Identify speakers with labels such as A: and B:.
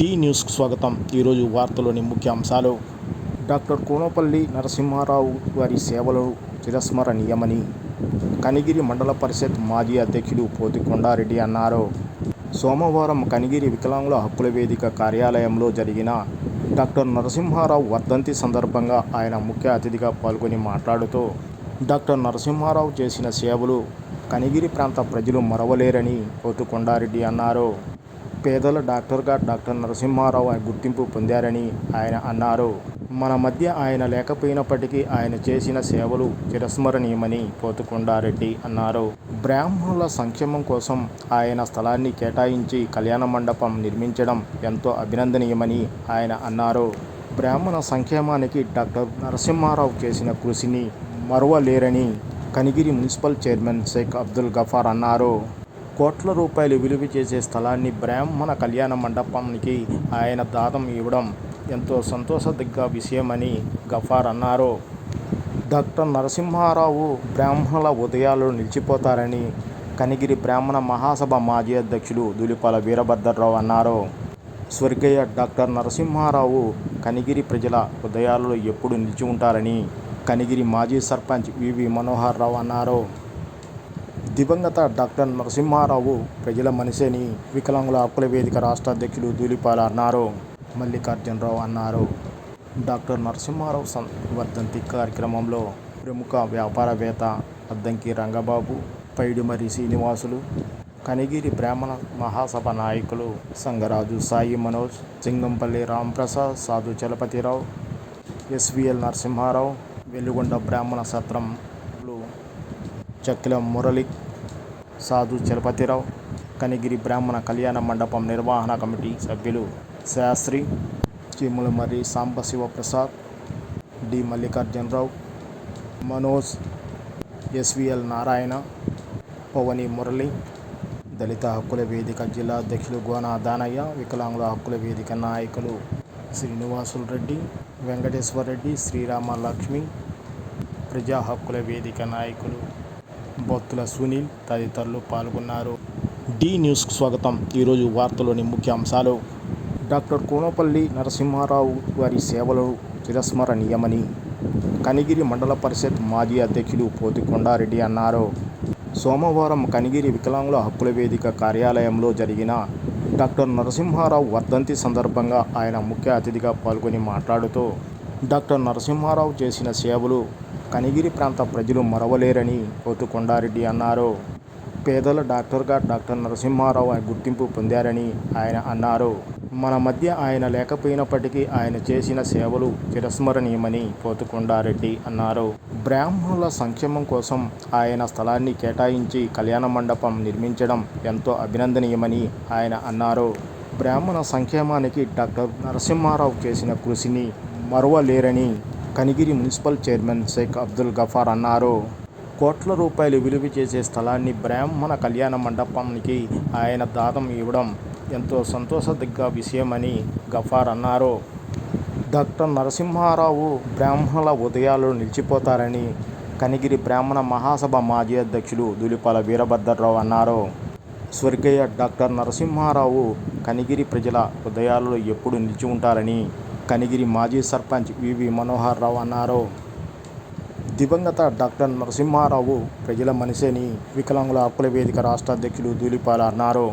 A: D న్యూస్కు స్వాగతం. ఈరోజు వార్తలోని ముఖ్య అంశాలు. డాక్టర్ కోనపల్లి నరసింహారావు వారి సేవలు చిరస్మరణీయమని కనిగిరి మండల పరిషత్ మాజీ అధ్యక్షుడు పోతికొండారెడ్డి అన్నారు. సోమవారం కనిగిరి వికలాంగుల హక్కుల వేదిక కార్యాలయంలో జరిగిన డాక్టర్ నరసింహారావు వర్ధంతి సందర్భంగా ఆయన ముఖ్య అతిథిగా పాల్గొని మాట్లాడుతూ డాక్టర్ నరసింహారావు చేసిన సేవలు కనిగిరి ప్రాంత ప్రజలు మరవలేరని పోతుకొండారెడ్డి అన్నారు. పేదల డాక్టర్గా డాక్టర్ నరసింహారావు గుర్తింపు పొందారని ఆయన అన్నారు. మన మధ్య ఆయన లేకపోయినప్పటికీ ఆయన చేసిన సేవలు చిరస్మరణీయమని పోతుకొండారెడ్డి అన్నారు. బ్రాహ్మణుల సంక్షేమం కోసం ఆయన స్థలాన్ని కేటాయించి కళ్యాణ మండపం నిర్మించడం ఎంతో అభినందనీయమని ఆయన అన్నారు. బ్రాహ్మణ సంక్షేమానికి డాక్టర్ నరసింహారావు చేసిన కృషిని మరువలేరని కనిగిరి మున్సిపల్ చైర్మన్ షేక్ అబ్దుల్ గఫార్ అన్నారు. కోట్ల రూపాయలు విలువ చేసే స్థలాన్ని బ్రాహ్మణ కళ్యాణ మండపానికి ఆయన దాతం ఇవ్వడం ఎంతో సంతోషదగ్గ విషయమని గఫార్ అన్నారు. డాక్టర్ నరసింహారావు బ్రాహ్మణుల ఉదయాలు నిలిచిపోతారని కనిగిరి బ్రాహ్మణ మహాసభ మాజీ అధ్యక్షుడు దులిపాల వీరభద్రరావు అన్నారు. స్వర్గీయ డాక్టర్ నరసింహారావు కనిగిరి ప్రజల హృదయాలలో ఎప్పుడు నిలిచి ఉంటారని కనిగిరి మాజీ సర్పంచ్ వివి మనోహర్ రావు అన్నారు. దివంగత డాక్టర్ నరసింహారావు ప్రజల మనిషిని వికలాంగుల హక్కుల వేదిక రాష్ట్ర అధ్యక్షుడు ధూళిపాల అన్నారు. మల్లికార్జునరావు అన్నారు. డాక్టర్ నరసింహారావు సం వర్ధంతి కార్యక్రమంలో ప్రముఖ వ్యాపారవేత్త అద్దంకి రంగబాబు పైడిమరి శ్రీనివాసులు కనిగిరి బ్రాహ్మణ మహాసభ నాయకులు సంగరాజు సాయి మనోజ్ సింగంపల్లి రాంప్రసాద్ సాధు చలపతిరావు ఎస్విఎల్ నరసింహారావు వెలుగొండ బ్రాహ్మణ సత్రం చక్కిల మురళి సాధు చలపతిరావు కనిగిరి బ్రాహ్మణ కళ్యాణ మండపం నిర్వహణ కమిటీ సభ్యులు శాస్త్రి చీములమర్రి సాంబశివప్రసాద్ డి మల్లికార్జునరావు మనోజ్ ఎస్విఎల్ నారాయణ పవని మురళి దళిత హక్కుల వేదిక జిల్లా అధ్యక్షులు గోనా దానయ్య వికలాంగుల హక్కుల వేదిక నాయకులు శ్రీనివాసులు రెడ్డి వెంకటేశ్వర రెడ్డి శ్రీరామ లక్ష్మి ప్రజా హక్కుల వేదిక నాయకులు బొత్తుల సునీల్ తదితరులు పాల్గొన్నారు. డి న్యూస్కు స్వాగతం. ఈరోజు వార్తలోని ముఖ్య అంశాలు డాక్టర్ కోనపల్లి నరసింహారావు వారి సేవలు చిరస్మరణీయమని కనిగిరి మండల పరిషత్ మాజీ అధ్యక్షుడు పోతికొండారెడ్డి అన్నారు. సోమవారం కనిగిరి వికలాంగుల హక్కుల వేదిక కార్యాలయంలో జరిగిన డాక్టర్ నరసింహారావు వర్ధంతి సందర్భంగా ఆయన ముఖ్య అతిథిగా పాల్గొని మాట్లాడుతూ డాక్టర్ నరసింహారావు చేసిన సేవలు కనిగిరి ప్రాంత ప్రజలు మరవలేరని పోతు కొండారెడ్డి అన్నారు. పేదల డాక్టర్గా డాక్టర్ నరసింహారావు గుర్తింపు పొందారని ఆయన అన్నారు. మన మధ్య ఆయన లేకపోయినప్పటికీ ఆయన చేసిన సేవలు చిరస్మరణీయమని పోతుకొండారెడ్డి అన్నారు. బ్రాహ్మణుల సంక్షేమం కోసం ఆయన స్థలాన్ని కేటాయించి కళ్యాణ మండపం నిర్మించడం ఎంతో అభినందనీయమని ఆయన అన్నారు. బ్రాహ్మణ సంక్షేమానికి డాక్టర్ నరసింహారావు చేసిన కృషిని మరువలేరని కనిగిరి మున్సిపల్ చైర్మన్ షేక్ అబ్దుల్ గఫార్ అన్నారు. కోట్ల రూపాయలు విలువ చేసే స్థలాన్ని బ్రాహ్మణ కళ్యాణ మండపానికి ఆయన దానం ఇవ్వడం ఎంతో సంతోషదగ్గ విషయమని గఫార్ అన్నారు. డాక్టర్ నరసింహారావు బ్రాహ్మణుల ఉదయాలు నిలిచిపోతారని కనిగిరి బ్రాహ్మణ మహాసభ మాజీ అధ్యక్షుడు దులిపాల వీరభద్రరావు అన్నారు. స్వర్గీయ డాక్టర్ నరసింహారావు కనిగిరి ప్రజల ఉదయాలలో ఎప్పుడు నిలిచి ఉంటారని కనిగిరి మాజీ సర్పంచ్ వివి మనోహర్ రావు అన్నారు. దివంగత డాక్టర్ నరసింహారావు ప్రజల మనిషిని వికలాంగుల హక్కుల వేదిక రాష్ట్ర అధ్యక్షుడు ధూళిపాల అన్నారు.